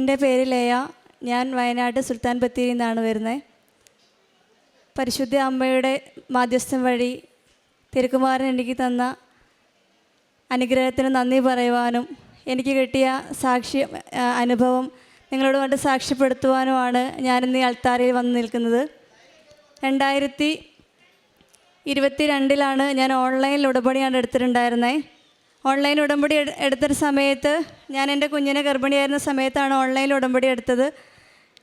എന്റെ പേര് ലയ. ഞാൻ വയനാട് സുൽത്താൻ ബത്തേരിയിൽ നിന്നാണ് വരുന്നത്. പരിശുദ്ധ അമ്മയുടെ മാധ്യസ്ഥം വഴി തിരുക്കുമാരൻ എനിക്ക് തന്ന അനുഗ്രഹത്തിന് നന്ദി പറയുവാനും എനിക്ക് കിട്ടിയ സാക്ഷി അനുഭവം നിങ്ങളോട് കൊണ്ട് സാക്ഷ്യപ്പെടുത്തുവാനുമാണ് ഞാനിന്ന് ഈ അൾത്താരയിൽ വന്ന് നിൽക്കുന്നത്. രണ്ടായിരത്തി ഇരുപത്തി രണ്ടിലാണ് ഞാൻ ഓൺലൈനിൽ ഉടപടിയാണ് എടുത്തിട്ടുണ്ടായിരുന്നത്. ഓൺലൈൻ ഉടമ്പടി എട്- എടുത്തൊരു സമയത്ത് ഞാൻ എന്റെ കുഞ്ഞിനെ ഗർഭിണിയായിരുന്ന സമയത്താണ് ഓൺലൈൻ ഉടമ്പടി എടുത്തത്.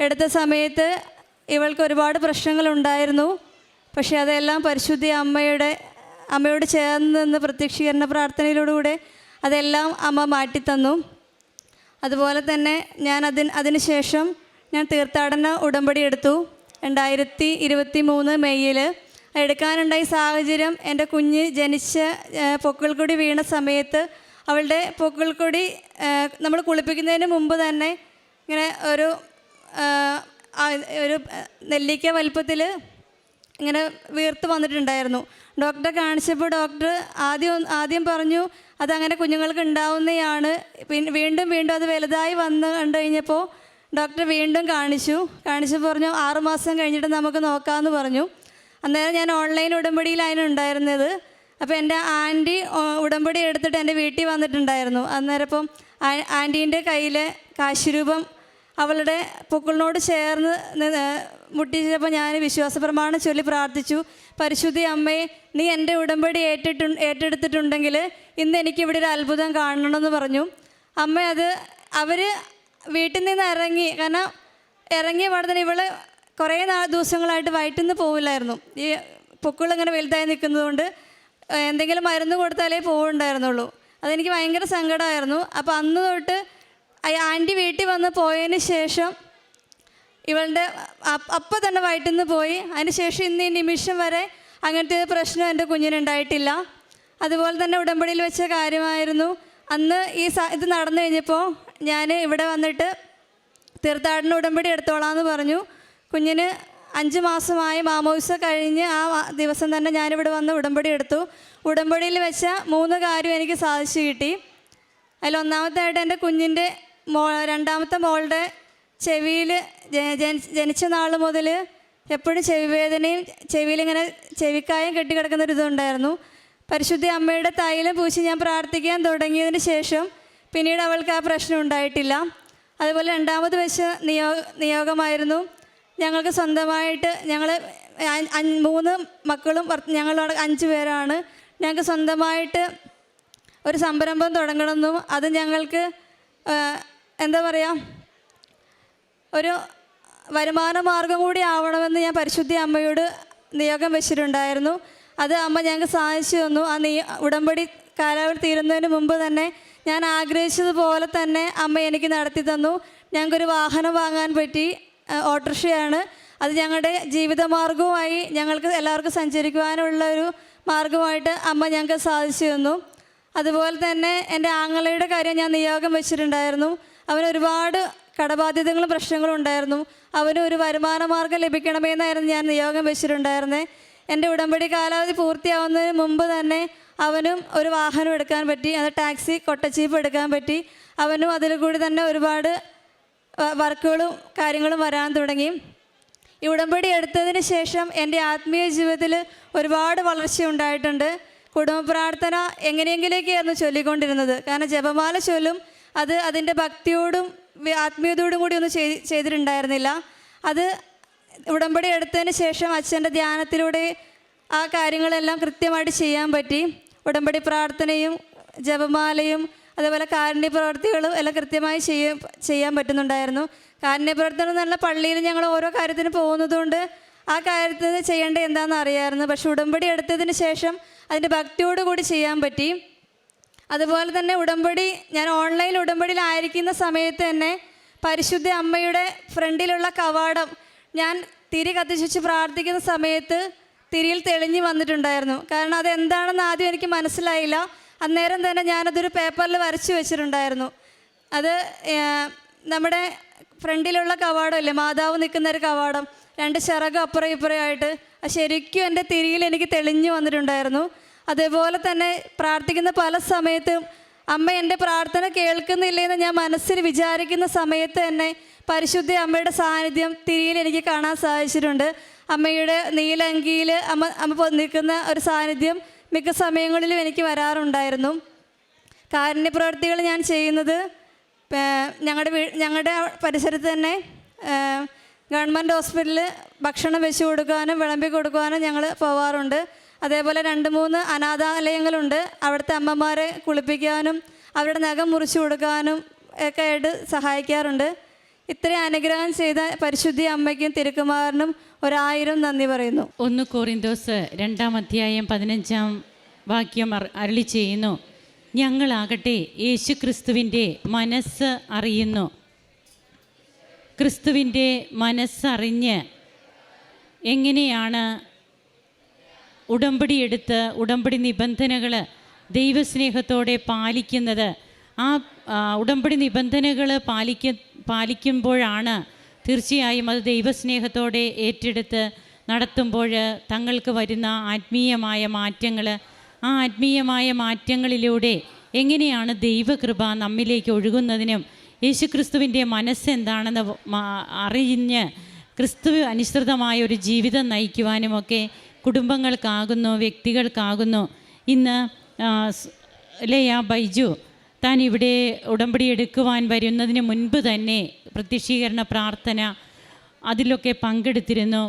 എടുത്ത സമയത്ത് ഇവൾക്ക് ഒരുപാട് പ്രശ്നങ്ങളുണ്ടായിരുന്നു. പക്ഷേ അതെല്ലാം പരിശുദ്ധി അമ്മയുടെ അമ്മയോട് ചേർന്ന് നിന്ന് പ്രത്യക്ഷീകരണ പ്രാർത്ഥനയിലൂടെ അതെല്ലാം അമ്മ മാറ്റിത്തന്നു. അതുപോലെ തന്നെ ഞാൻ അതിന് അതിന് ശേഷം ഞാൻ തീർത്ഥാടന ഉടമ്പടി എടുത്തു. രണ്ടായിരത്തി ഇരുപത്തി മൂന്ന് മെയ്യിൽ എടുക്കാനുണ്ടായ സാഹചര്യം എന്റെ കുഞ്ഞ് ജനിച്ച ഏഹ്, പൊക്കിൾക്കൊടി വീണ സമയത്ത് അവളുടെ പൊക്കിൾക്കൊടി നമ്മൾ കുളിപ്പിക്കുന്നതിന് മുമ്പ് തന്നെ ഇങ്ങനെ ഒരു ഒരു നെല്ലിക്ക വലുപ്പത്തിൽ ഇങ്ങനെ വീർത്ത് വന്നിട്ടുണ്ടായിരുന്നു. ഡോക്ടറെ കാണിച്ചപ്പോൾ ഡോക്ടർ ആദ്യം ആദ്യം പറഞ്ഞു അതങ്ങനെ കുഞ്ഞുങ്ങൾക്ക് ഉണ്ടാവുന്നതാണ് പിന്നെ വീണ്ടും വീണ്ടും അത് വലുതായി വന്ന് കണ്ടു കഴിഞ്ഞപ്പോൾ ഡോക്ടർ വീണ്ടും കാണിച്ചു. കാണിച്ചു പറഞ്ഞു ആറുമാസം കഴിഞ്ഞിട്ട് നമുക്ക് നോക്കാമെന്ന് പറഞ്ഞു. അന്നേരം ഞാൻ ഓൺലൈൻ ഉടമ്പടിയിലായിരുന്നു ഉണ്ടായിരുന്നത്. അപ്പോൾ എന്റെ ആന്റി ഉടമ്പടി എടുത്തിട്ട് എന്റെ വീട്ടിൽ വന്നിട്ടുണ്ടായിരുന്നു. അന്നേരം ഇപ്പം ആന്റീന്റെ കയ്യിലെ കാശുരൂപം അവളുടെ പൊക്കിളിനോട് ചേർന്ന് മുട്ടിച്ചപ്പോൾ ഞാൻ വിശ്വാസ പ്രമാണം ചൊല്ലി പ്രാർത്ഥിച്ചു. പരിശുദ്ധി അമ്മയെ നീ എന്റെ ഉടമ്പടി ഏറ്റിട്ടു ഏറ്റെടുത്തിട്ടുണ്ടെങ്കിൽ ഇന്ന് എനിക്ക് ഇവിടെ ഒരു അത്ഭുതം കാണണമെന്ന് പറഞ്ഞു. അമ്മ അത് അവർ വീട്ടിൽ നിന്ന് ഇറങ്ങി കാരണം ഇറങ്ങിയ പാടത്തിന് ഇവൾ കുറേ നാ ദിവസങ്ങളായിട്ട് വയറ്റിൽ നിന്ന് പോവില്ലായിരുന്നു. ഈ പൊക്കിളിങ്ങനെ വലുതായി നിൽക്കുന്നതുകൊണ്ട് എന്തെങ്കിലും മരുന്ന് കൊടുത്താലേ പോവുണ്ടായിരുന്നുള്ളൂ. അതെനിക്ക് ഭയങ്കര സങ്കടമായിരുന്നു. അപ്പോൾ അന്ന് തൊട്ട് ആന്റി വീട്ടിൽ വന്ന് പോയതിന് ശേഷം ഇവളുടെ അപ്പ- തന്നെ വയറ്റിൽ നിന്ന് പോയി. അതിന് ശേഷം ഇന്ന് ഈ നിമിഷം വരെ അങ്ങനത്തെ പ്രശ്നം എന്റെ കുഞ്ഞിനുണ്ടായിട്ടില്ല. അതുപോലെ തന്നെ ഉടമ്പടിയിൽ വെച്ച കാര്യമായിരുന്നു. അന്ന് ഈ ഇത് നടന്നു കഴിഞ്ഞപ്പോൾ ഞാൻ ഇവിടെ വന്നിട്ട് തീർത്ഥാടന ഉടമ്പടി എടുത്തോളാം എന്ന് പറഞ്ഞു. കുഞ്ഞിന് അഞ്ച് മാസമായി മാമോദിസ കഴിഞ്ഞ് ആ ദിവസം തന്നെ ഞാനിവിടെ വന്ന് ഉടമ്പടി എടുത്തു. ഉടമ്പടിയിൽ വെച്ച മൂന്ന് കാര്യം എനിക്ക് സാധിച്ചു കിട്ടി. അതിൽ ഒന്നാമത്തായിട്ട് എന്റെ കുഞ്ഞിന്റെ മോ രണ്ടാമത്തെ മോളുടെ ചെവിയിൽ ജനിച്ച നാൾ മുതൽ എപ്പോഴും ചെവി വേദനയും ചെവിയിലിങ്ങനെ ചെവിക്കായം കെട്ടിക്കിടക്കുന്ന ഒരു ഇതുണ്ടായിരുന്നു പരിശുദ്ധി അമ്മയുടെ തൈലം പൂശി ഞാൻ പ്രാർത്ഥിക്കാൻ തുടങ്ങിയതിന് ശേഷം പിന്നീട് അവൾക്ക് ആ പ്രശ്നം ഉണ്ടായിട്ടില്ല. അതുപോലെ രണ്ടാമത് വെച്ച നിയോ നിയോഗമായിരുന്നു. ഞങ്ങൾക്ക് സ്വന്തമായിട്ട് ഞങ്ങൾ മൂന്ന് മക്കളും ഞങ്ങളോട് അഞ്ച് പേരാണ്. ഞങ്ങൾക്ക് സ്വന്തമായിട്ട് ഒരു സംരംഭം തുടങ്ങണമെന്നും അത് ഞങ്ങൾക്ക് എന്താ പറയുക ഒരു വരുമാന മാർഗം കൂടി ആവണമെന്ന് ഞാൻ പരിശുദ്ധി അമ്മയോട് നിയോഗം വെച്ചിട്ടുണ്ടായിരുന്നു. അത് അമ്മ ഞങ്ങൾക്ക് സാധിച്ചു തന്നു. ആ നീ ഉടമ്പടി കാലാവധി തീരുന്നതിന് മുമ്പ് തന്നെ ഞാൻ ആഗ്രഹിച്ചതുപോലെ തന്നെ അമ്മ എനിക്ക് നടത്തി തന്നു. ഞങ്ങൾക്കൊരു വാഹനം വാങ്ങാൻ പറ്റി. ഓട്ടോറിക്ഷയാണ്. അത് ഞങ്ങളുടെ ജീവിതമാർഗവുമായി ഞങ്ങൾക്ക് എല്ലാവർക്കും സഞ്ചരിക്കുവാനുള്ള ഒരു മാർഗമായിട്ട് അമ്മ ഞങ്ങൾക്ക് സാധിച്ചു തന്നു. അതുപോലെ തന്നെ എന്റെ ആങ്ങളയുടെ കാര്യം ഞാൻ നിയോഗം വെച്ചിട്ടുണ്ടായിരുന്നു. അവന് ഒരുപാട് കടബാധ്യതകളും പ്രശ്നങ്ങളും ഉണ്ടായിരുന്നു. അവന് ഒരു വരുമാന മാർഗം ലഭിക്കണമെന്നായിരുന്നു ഞാൻ നിയോഗം വെച്ചിട്ടുണ്ടായിരുന്നത് എന്റെ ഉടമ്പടി കാലാവധി പൂർത്തിയാവുന്നതിന് മുമ്പ് തന്നെ അവനും ഒരു വാഹനം എടുക്കാൻ പറ്റി അത് ടാക്സി കൊട്ടച്ചീപ്പ് എടുക്കാൻ പറ്റി. അവനും അതിൽ കൂടി തന്നെ ഒരുപാട് വർക്കുകളും കാര്യങ്ങളും വരാൻ തുടങ്ങി. ഈ ഉടമ്പടി എടുത്തതിന് ശേഷം എന്റെ ആത്മീയ ജീവിതത്തിൽ ഒരുപാട് വളർച്ച ഉണ്ടായിട്ടുണ്ട്. കുടുംബ പ്രാർത്ഥന എങ്ങനെയെങ്കിലേക്കായിരുന്നു ചൊല്ലിക്കൊണ്ടിരുന്നത്. കാരണം ജപമാല ചൊല്ലും അത് അതിന്റെ ഭക്തിയോടും ആത്മീയതയോടും കൂടി ഒന്നും ചെയ് ചെയ്തിട്ടുണ്ടായിരുന്നില്ല. അത് ഉടമ്പടി എടുത്തതിന് ശേഷം അച്ഛന്റെ ധ്യാനത്തിലൂടെ ആ കാര്യങ്ങളെല്ലാം കൃത്യമായിട്ട് ചെയ്യാൻ പറ്റി. ഉടമ്പടി പ്രാർത്ഥനയും ജപമാലയും അതുപോലെ കാരുണ്യ പ്രവർത്തികളും എല്ലാം കൃത്യമായി ചെയ്യാൻ ചെയ്യാൻ പറ്റുന്നുണ്ടായിരുന്നു. കാരുണ്യ പ്രവർത്തനം എന്നുള്ള പള്ളിയിൽ ഞങ്ങൾ ഓരോ കാര്യത്തിന് പോകുന്നതുകൊണ്ട് ആ കാര്യത്തിന് ചെയ്യേണ്ടത് എന്താണെന്ന് അറിയാമായിരുന്നു പക്ഷെ ഉടമ്പടി എടുത്തതിന് ശേഷം അതിന്റെ ഭക്തിയോട് കൂടി ചെയ്യാൻ പറ്റി. അതുപോലെ തന്നെ ഉടമ്പടി ഞാൻ ഓൺലൈൻ ഉടമ്പടിയിലായിരിക്കുന്ന സമയത്ത് തന്നെ പരിശുദ്ധ അമ്മയുടെ ഫ്രണ്ടിലുള്ള കവാടം ഞാൻ തിരി കത്തിച്ചുവെച്ച് പ്രാർത്ഥിക്കുന്ന സമയത്ത് തിരിയിൽ തെളിഞ്ഞു വന്നിട്ടുണ്ടായിരുന്നു. കാരണം അതെന്താണെന്ന് ആദ്യം എനിക്ക് മനസ്സിലായില്ല. അന്നേരം തന്നെ ഞാനതൊരു പേപ്പറിൽ വരച്ചു വെച്ചിട്ടുണ്ടായിരുന്നു. അത് നമ്മുടെ ഫ്രണ്ടിലുള്ള കവാടമല്ലേ മാതാവ് നിൽക്കുന്ന ഒരു കവാടം. രണ്ട് ചിറക് അപ്പുറം ഇപ്പുറം ആയിട്ട്. ശരിക്കും എന്റെ തിരിയിൽ എനിക്ക് തെളിഞ്ഞു വന്നിട്ടുണ്ടായിരുന്നു. അതേപോലെ തന്നെ പ്രാർത്ഥിക്കുന്ന പല സമയത്തും അമ്മ എന്റെ പ്രാർത്ഥന കേൾക്കുന്നില്ലെന്ന് ഞാൻ മനസ്സിൽ വിചാരിക്കുന്ന സമയത്ത് തന്നെ പരിശുദ്ധ അമ്മയുടെ സാന്നിധ്യം തിരിയിൽ എനിക്ക് കാണാൻ സാധിച്ചിട്ടുണ്ട്. അമ്മയുടെ നീലങ്കിയിൽ അമ്മ അമ്മ നിൽക്കുന്ന ഒരു സാന്നിധ്യം മിക്ക സമയങ്ങളിലും എനിക്ക് വരാറുണ്ടായിരുന്നു. കാരുണ്യ പ്രവർത്തികൾ ഞാൻ ചെയ്യുന്നത് ഞങ്ങളുടെ ഞങ്ങളുടെ പരിസരത്ത് തന്നെ ഗവൺമെന്റ് ഹോസ്പിറ്റലിൽ ഭക്ഷണം വെച്ച് കൊടുക്കാനും വിളമ്പി കൊടുക്കാനും ഞങ്ങൾ പോവാറുണ്ട്. അതേപോലെ രണ്ട് മൂന്ന് അനാഥാലയങ്ങളുണ്ട്. അവിടുത്തെ അമ്മമാരെ കുളിപ്പിക്കാനും അവരുടെ നഖം മുറിച്ചു കൊടുക്കാനും ഒക്കെ ആയിട്ട് സഹായിക്കാറുണ്ട്. ഇത്രയും അനുഗ്രഹം ചെയ്ത പരിശുദ്ധി അമ്മയ്ക്കും തിരുക്കുമാറിനും ഒരായിരം നന്ദി പറയുന്നു. ഒന്ന് കോറിന്തോസ് രണ്ടാം അധ്യായം പതിനഞ്ചാം വാക്യം അരളി ചെയ്യുന്നു. ഞങ്ങളാകട്ടെ യേശു ക്രിസ്തുവിന്റെ മനസ്സ് അറിയുന്നു. ക്രിസ്തുവിന്റെ മനസ്സറിഞ്ഞ് എങ്ങനെയാണ് ഉടമ്പടി എടുത്ത് ഉടമ്പടി നിബന്ധനകൾ ദൈവസ്നേഹത്തോടെ പാലിക്കുന്നത്? ആ ഉടമ്പടി നിബന്ധനകൾ പാലിക്ക പാലിക്കുമ്പോഴാണ് തീർച്ചയായും അത് ദൈവസ്നേഹത്തോടെ ഏറ്റെടുത്ത് നടത്തുമ്പോൾ തങ്ങൾക്ക് വരുന്ന ആത്മീയമായ മാറ്റങ്ങൾ ആ ആത്മീയമായ മാറ്റങ്ങളിലൂടെ എങ്ങനെയാണ് ദൈവകൃപ നമ്മിലേക്ക് ഒഴുകുന്നതിനും യേശുക്രിസ്തുവിന്റെ മനസ്സെന്താണെന്ന് അറിഞ്ഞ് ക്രിസ്തു അനുസൃതമായ ഒരു ജീവിതം നയിക്കുവാനുമൊക്കെ കുടുംബങ്ങൾക്കാകുന്നു വ്യക്തികൾക്കാകുന്നു. ഇന്ന് ലയ ബൈജു താൻ ഇവിടെ ഉടമ്പടി എടുക്കുവാൻ വരുന്നതിന് മുൻപ് തന്നെ പ്രത്യക്ഷീകരണ പ്രാർത്ഥന അതിലൊക്കെ പങ്കെടുത്തിരുന്നു.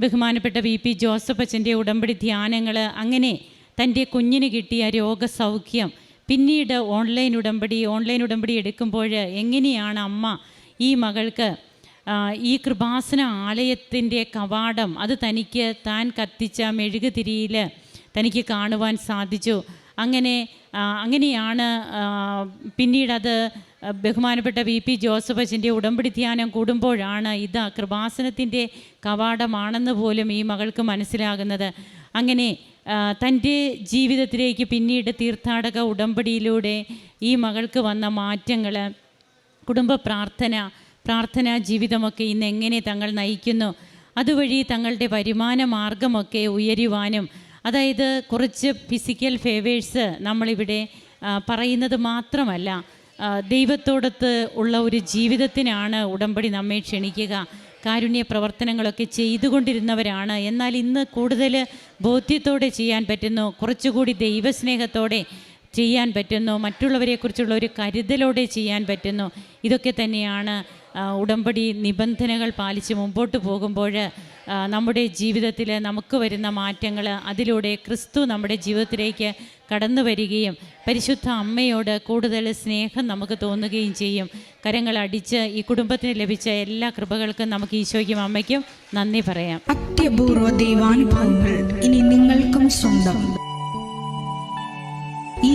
ബഹുമാനപ്പെട്ട വി പി ജോസഫ് അച്ഛന്റെ ഉടമ്പടി ധ്യാനങ്ങൾ അങ്ങനെ തന്റെ കുഞ്ഞിന് കിട്ടിയ രോഗസൗഖ്യം പിന്നീട് ഓൺലൈൻ ഉടമ്പടി ഓൺലൈൻ ഉടമ്പടി എടുക്കുമ്പോൾ എങ്ങനെയാണ് അമ്മ ഈ മകൾക്ക് ഈ കൃപാസന ആലയത്തിന്റെ കവാടം അത് തനിക്ക് താൻ കത്തിച്ച മെഴുകുതിരിയിൽ തനിക്ക് കാണുവാൻ സാധിച്ചു. അങ്ങനെ അങ്ങനെയാണ് പിന്നീടത് ബഹുമാനപ്പെട്ട വി പി ജോസഫസിന്റെ ഉടമ്പടി ധ്യാനം കൂടുമ്പോഴാണ് ഇത് കൃപാസനത്തിന്റെ കവാടമാണെന്ന് പോലും ഈ മകൾക്ക് മനസ്സിലാകുന്നത്. അങ്ങനെ തന്റെ ജീവിതത്തിലേക്ക് പിന്നീട് തീർത്ഥാടക ഉടമ്പടിയിലൂടെ ഈ മകൾക്ക് വന്ന മാറ്റങ്ങൾ കുടുംബ പ്രാർത്ഥന പ്രാർത്ഥനാ ജീവിതമൊക്കെ ഇന്ന് എങ്ങനെ തങ്ങൾ നയിക്കുന്നു അതുവഴി തങ്ങളുടെ വരുമാന മാർഗമൊക്കെ ഉയരുവാനും അതായത് കുറച്ച് ഫിസിക്കൽ ഫേവേഴ്സ് നമ്മളിവിടെ പറയുന്നത് മാത്രമല്ല ദൈവത്തോടത്ത് ഉള്ള ഒരു ജീവിതത്തിനാണ് ഉടമ്പടി നമ്മെ ക്ഷണിക്കുക കാരുണ്യ പ്രവർത്തനങ്ങളൊക്കെ ചെയ്തുകൊണ്ടിരുന്നവരാണ്. എന്നാൽ ഇന്ന് കൂടുതൽ ബോധ്യത്തോടെ ചെയ്യാൻ പറ്റുന്നു കുറച്ചുകൂടി ദൈവസ്നേഹത്തോടെ ചെയ്യാൻ പറ്റുന്നു മറ്റുള്ളവരെക്കുറിച്ചുള്ള ഒരു കരുതലോടെ ചെയ്യാൻ പറ്റുന്നു. ഇതൊക്കെ തന്നെയാണ് ഉടമ്പടി നിബന്ധനകൾ പാലിച്ച് മുമ്പോട്ട് പോകുമ്പോൾ നമ്മുടെ ജീവിതത്തിൽ നമുക്ക് വരുന്ന മാറ്റങ്ങൾ അതിലൂടെ ക്രിസ്തു നമ്മുടെ ജീവിതത്തിലേക്ക് കടന്നു വരികയും പരിശുദ്ധ അമ്മയോട് കൂടുതൽ സ്നേഹം നമുക്ക് തോന്നുകയും ചെയ്യും. കരങ്ങൾ അടിച്ച് ഈ കുടുംബത്തിന് ലഭിച്ച എല്ലാ കൃപകൾക്കും നമുക്ക് ഈശോയ്ക്കും അമ്മയ്ക്കും നന്ദി പറയാം. അത്യപൂർവ ദൈവാനുഭവങ്ങൾ ഇനി നിങ്ങൾക്കും സ്വന്തം. ഈ